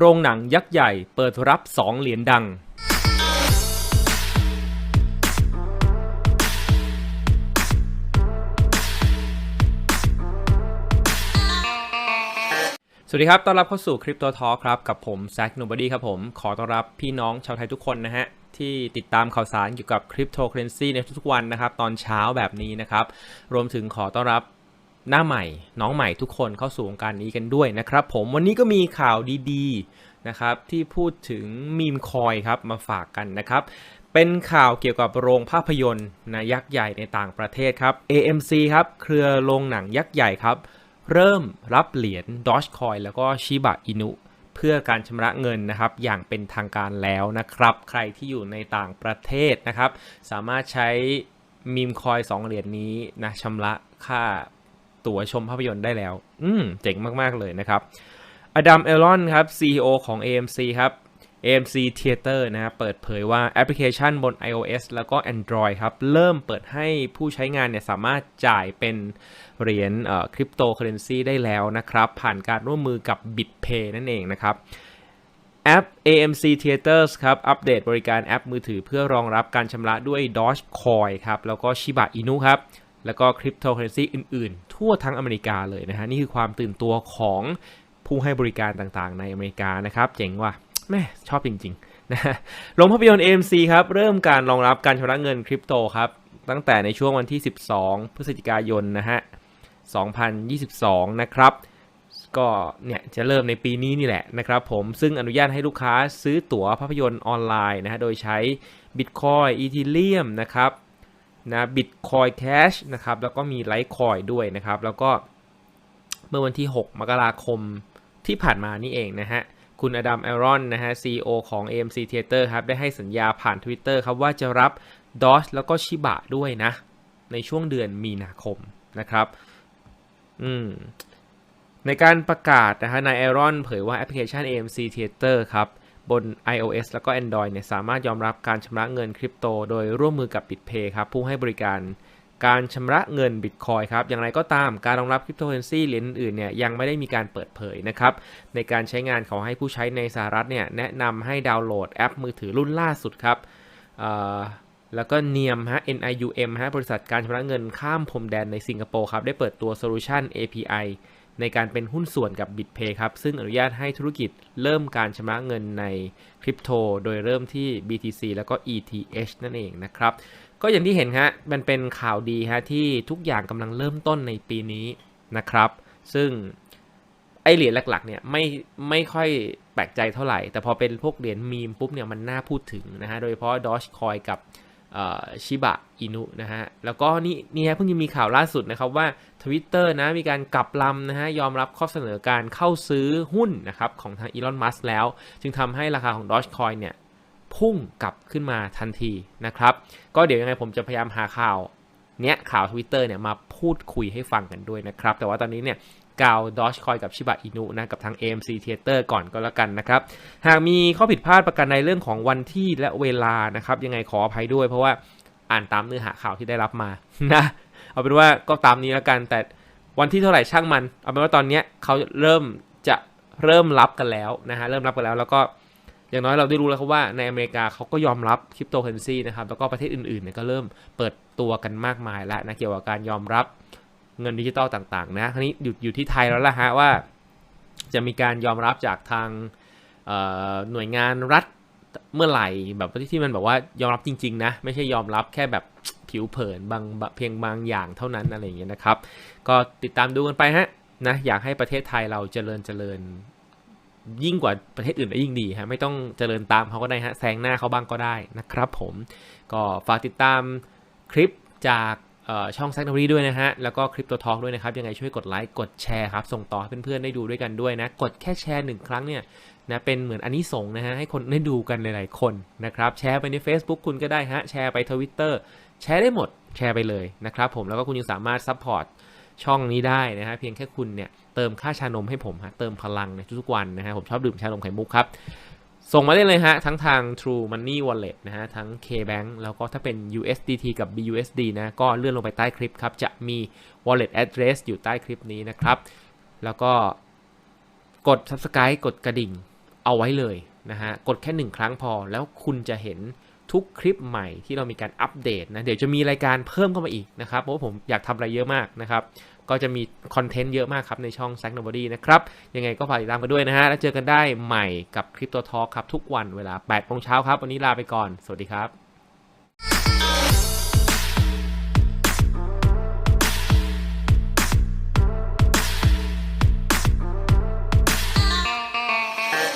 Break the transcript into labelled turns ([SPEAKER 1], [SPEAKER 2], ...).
[SPEAKER 1] โรงหนังยักษ์ใหญ่เปิดรับ 2 เหรียญดัง สวัสดีครับ ต้อนรับเข้าสู่คริปโตทอครับ กับผมแซคโนบอดี้ครับผม ขอต้อนรับพี่น้องชาวไทยทุกคนนะฮะ ที่ติดตามข่าวสารเกี่ยวกับคริปโตเคอเรนซีในทุกๆวันนะครับ ตอนเช้าแบบนี้นะครับ รวมถึงขอต้อนรับ หน้าใหม่ น้องใหม่ทุกคนเข้าสู่วงการนี้กันด้วยนะครับ ผมวันนี้ก็มีข่าวดีๆนะครับที่พูดถึงมีมคอยครับมาฝากกันนะครับ เป็นข่าวเกี่ยวกับโรงภาพยนตร์นะยักษ์ใหญ่ในต่างประเทศครับ AMC ครับเครือโรงหนังยักษ์ใหญ่ครับเริ่มรับเหรียญ Dogecoin แล้วก็ชิบะอินุเพื่อการชำระเงินนะครับอย่างเป็นทางการแล้วนะครับ ใครที่อยู่ในต่างประเทศนะครับ สามารถใช้มีมคอย2เหรียญนี้นะชำระค่า ตั๋วชมภาพยนตร์ได้แล้ว อืมเจ๋งมาก ๆ เลยนะครับ อดัม เอลอน ครับ CEO ของ AMC ครับ AMC Theater นะครับเปิดเผยว่าแอปพลิเคชันบน iOS แล้วก็ Android ครับ เริ่มเปิดให้ผู้ใช้งานเนี่ยสามารถจ่ายเป็นเหรียญคริปโตเคอเรนซีได้แล้วนะครับ ผ่านการร่วมมือกับ BitPay นั่นเองนะครับแอป AMC Theaters ครับ อัปเดตบริการแอปมือถือเพื่อรองรับการชำระด้วย Dogecoin ครับ แล้วก็ Shiba Inu ครับ แล้วก็คริปโตเคอเรนซีอื่น ทั่วทั้งอเมริกาเลยนะฮะนี่คือความตื่นตัวของผู้ให้บริการต่างๆ ในอเมริกานะครับเจ๋งว่ะแม่ชอบจริงๆนะฮะโรงภาพยนตร์ AMC ครับเริ่มการรองรับการชำระเงินคริปโตครับตั้งแต่ในช่วงวันที่ 12 พฤศจิกายนนะฮะ 2022 นะครับ ก็เนี่ยจะเริ่มในปีนี้นี่แหละนะครับผม ซึ่งอนุญาตให้ลูกค้าซื้อตั๋วภาพยนตร์ออนไลน์นะฮะ โดยใช้ Bitcoin Ethereum นะครับ นะ Bitcoin Cash นะครับแล้วก็มี Litecoin ด้วยนะครับ แล้วก็เมื่อวันที่ 6 มกราคมที่ผ่านมานี่เองนะฮะคุณอดัมเอรอนนะฮะ CEO ของ AMC Theater ครับ ได้ให้สัญญาผ่าน Twitter ครับ ว่าจะรับ Doge แล้วก็ชิบะด้วยนะ ในช่วงเดือนมีนาคมนะครับอืมในการประกาศนะฮะนายเอรอนเผยว่าแอปพลิเคชัน AMC Theater ครับ บน iOS แล้วก็ Android เนี่ยสามารถยอมรับการชำระเงินคริปโต โดยร่วมมือกับ BitPay ครับผู้ให้บริการการชำระเงิน Bitcoin ครับ อย่างไรก็ตามการรองรับคริปโตเคอเรนซีเหรียญอื่นเนี่ยยังไม่ได้มีการเปิดเผยนะครับ ในการใช้งานขอให้ผู้ใช้ในสหรัฐเนี่ยแนะนำให้ดาวน์โหลดแอปมือถือรุ่นล่าสุดครับแล้วก็เนียมฮะ NIUM ฮะบริษัทการชำระเงินข้ามพรมแดนในสิงคโปร์ครับ ได้เปิดตัวโซลูชัน API ในการเป็นหุ้นส่วนกับ BitPay ครับ ซึ่งอนุญาตให้ธุรกิจเริ่มการชำระเงินในคริปโตโดยเริ่มที่ BTC แล้วก็ ETH นั่นเองนะครับ ก็อย่างที่เห็นฮะมันเป็นข่าวดีฮะที่ทุกอย่างกำลังเริ่มต้นในปีนี้นะครับ ซึ่งไอเหรียญหลักๆเนี่ยไม่ไม่ค่อยแปลกใจเท่าไหร่ แต่พอเป็นพวกเหรียญมีมปุ๊บเนี่ยมันน่าพูดถึงนะฮะ โดยเฉพาะ Dogecoin กับ ชิบะอินุนะฮะ แล้วก็นี่นี่ฮะเพิ่งจะมีข่าวล่าสุดนะครับว่า Twitter นะมีการกลับลำนะฮะยอมรับข้อเสนอการเข้าซื้อหุ้นนะครับของทางอีลอนมัสแล้ว จึงทำให้ราคาของ Dogecoin เนี่ยพุ่งกลับขึ้นมาทันทีนะครับ ก็เดี๋ยวยังไงผมจะพยายามหาข่าวเนี้ยข่าว Twitter เนี่ยมาพูดคุยให้ฟังกันด้วยนะครับ แต่ว่าตอนนี้เนี่ย กาว Dogecoin กับชิบะอินุนะกับทาง AMC Theater ก่อนก็แล้วกันนะครับ หากมีข้อผิดพลาดประการในเรื่องของวันที่และเวลานะครับยังไงขออภัยด้วยเพราะว่าอ่านตามเนื้อหาข่าวที่ได้รับมานะเอาเป็นว่าก็ตามนี้แล้วกันแต่วันที่เท่าไหร่ช่างมัน เอาเป็นว่าตอนนี้เขาเริ่มจะเริ่มรับกันแล้วนะฮะเริ่มรับกันแล้วแล้วก็อย่างน้อยเราได้รู้แล้วครับว่าในอเมริกาเขาก็ยอมรับคริปโตเคอเรนซีนะครับแล้วก็ประเทศอื่นๆเนี่ยก็เริ่มเปิดตัวกันมากมายแล้วนะเกี่ยวกับการยอมรับ เงินดิจิตอลต่างๆนะครนี้อยู่อยู่ที่ไทยแล้วล่ะฮะว่า จะมีการยอมรับจากทางหน่วยงานรัฐเมื่อไหร่แบบที่ที่มันแบบว่ายอมรับจริง ๆ นะ ไม่ใช่ยอมรับแค่แบบผิวเผินบางเพียงบางอย่างเท่านั้นอะไรอย่างเงี้ยนะครับ ก็ติดตามดูกันไปฮะนะอยากให้ประเทศไทยเราเจริญเจริญยิ่งกว่าประเทศอื่นได้ยิ่งดีฮะไม่ต้องเจริญตามเขาก็ได้ฮะแซงหน้าเขาบ้างก็ได้นะครับผมก็ฝากติดตามคลิปจาก ช่องแซกนารีด้วยนะฮะ แล้วก็คลิปตัวทอกด้วยนะครับ ยังไงช่วยกดไลค์ กดแชร์ครับ ส่งต่อให้เพื่อนๆได้ดูด้วยกันด้วยนะ กดแค่แชร์หนึ่งครั้งเนี่ยนะเป็นเหมือนอันนี้ส่งนะฮะ ให้คนได้ดูกันหลายๆคนนะครับ แชร์ไปใน Facebook คุณก็ได้ฮะ แชร์ไป Twitter แชร์ได้หมด แชร์ไปเลยนะครับผม แล้วก็คุณยังสามารถซัพพอร์ตช่องนี้ได้นะฮะ เพียงแค่คุณเนี่ยเติมค่าชานมให้ผมฮะ เติมพลังในทุกๆวันนะฮะ ผมชอบดื่มชานมไข่มุกครับ ส่งมาได้เลยฮะ ทั้งทาง True Money Wallet นะฮะ ทั้ง KBank แล้วก็ถ้าเป็น USDT กับ BUSD นะก็เลื่อนลงไปใต้คลิปครับ จะมี Wallet Address อยู่ใต้คลิปนี้นะครับ แล้วก็กด Subscribe กดกระดิ่งเอาไว้เลยนะฮะ กดแค่หนึ่งครั้งพอ แล้วคุณจะเห็นทุกคลิปใหม่ที่เรามีการอัปเดตนะ เดี๋ยวจะมีรายการเพิ่มเข้ามาอีกนะครับ เพราะว่าผมอยากทำอะไรเยอะมากนะครับ ก็จะมีคอนเทนต์เยอะมากครับในช่อง s a c k Nobody นะครับ ยังไงก็ฝากติดตามกันด้วยนะฮะ แล้วเจอกันได้ใหม่กับคริปตัวทอครับทุกวันเวลา8โมงเช้าครับ วันนี้ลาไปก่อน สวัสดีครับ